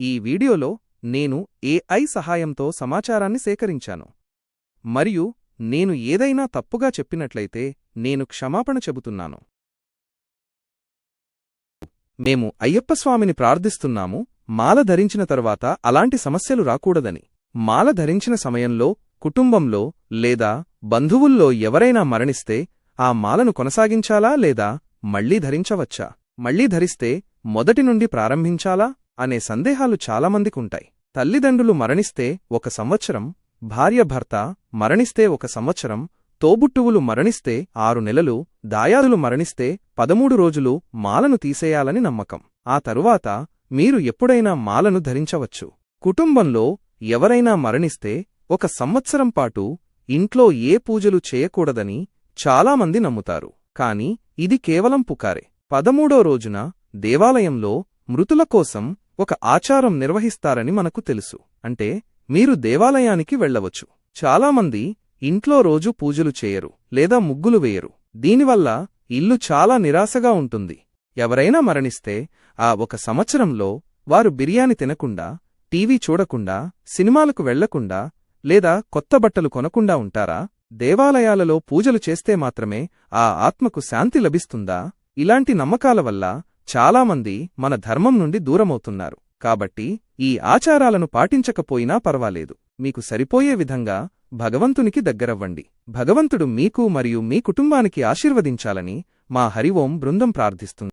ఈ వీడియోలో నేను ఏఐ సహాయంతో సమాచారాన్ని సేకరించాను. మరియు నేను ఏదైనా తప్పుగా చెప్పినట్లయితే నేను క్షమాపణ చెబుతున్నాను. మేము అయ్యప్పస్వామిని ప్రార్థిస్తున్నాము మాల ధరించిన తరువాత అలాంటి సమస్యలు రాకూడదని. మాల ధరించిన సమయంలో కుటుంబంలో లేదా బంధువుల్లో ఎవరైనా మరణిస్తే ఆ మాలను కొనసాగించాలా లేదా మళ్ళీ ధరించవచ్చా? మళ్ళీ ధరిస్తే మొదటి నుండి ప్రారంభించాలా? అనే సందేహాలు చాలామందికుంటాయి. తల్లిదండ్రులు మరణిస్తే ఒక సంవత్సరం భార్య భర్త మరణిస్తే ఒక సంవత్సరం తోబుట్టువులు మరణిస్తే ఆరు నెలలు దాయాదులు మరణిస్తే పదమూడు రోజులు మాలను తీసేయాలని నమ్మకం. ఆ తరువాత మీరు ఎప్పుడైనా మాలను ధరించవచ్చు. కుటుంబంలో ఎవరైనా మరణిస్తే ఒక సంవత్సరం పాటు ఇంట్లో ఏ పూజలు చేయకూడదని చాలామంది నమ్ముతారు. కాని ఇది కేవలం పుకారే. పదమూడో రోజున దేవాలయంలో మృతుల కోసం ఒక ఆచారం నిర్వహిస్తారని మనకు తెలుసు. అంటే మీరు దేవాలయానికి వెళ్ళవచ్చు. చాలామంది ఇంట్లో రోజు పూజలు చేయరు లేదా ముగ్గులు వేయరు. దీనివల్ల ఇల్లు చాలా నిరాశగా ఉంటుంది. ఎవరైనా మరణిస్తే ఆ ఒక సంవత్సరంలో వారు బిర్యానీ తినకుండా టీవీ చూడకుండా సినిమాలకు వెళ్ళకుండా లేదా కొత్త బట్టలు కొనకుండా ఉంటారా? దేవాలయాలలో పూజలు చేస్తే మాత్రమే ఆ ఆత్మకు శాంతి లభిస్తుందా? ఇలాంటి నమ్మకాల వల్ల చాలామంది మన ధర్మం నుండి దూరమవుతున్నారు. కాబట్టి ఈ ఆచారాలను పాటించకపోయినా పర్వాలేదు. మీకు సరిపోయే విధంగా భగవంతునికి దగ్గరవ్వండి. భగవంతుడు మీకు మరియు మీ కుటుంబానికి ఆశీర్వదించాలని మా హరిఓం బృందం ప్రార్థిస్తుంది.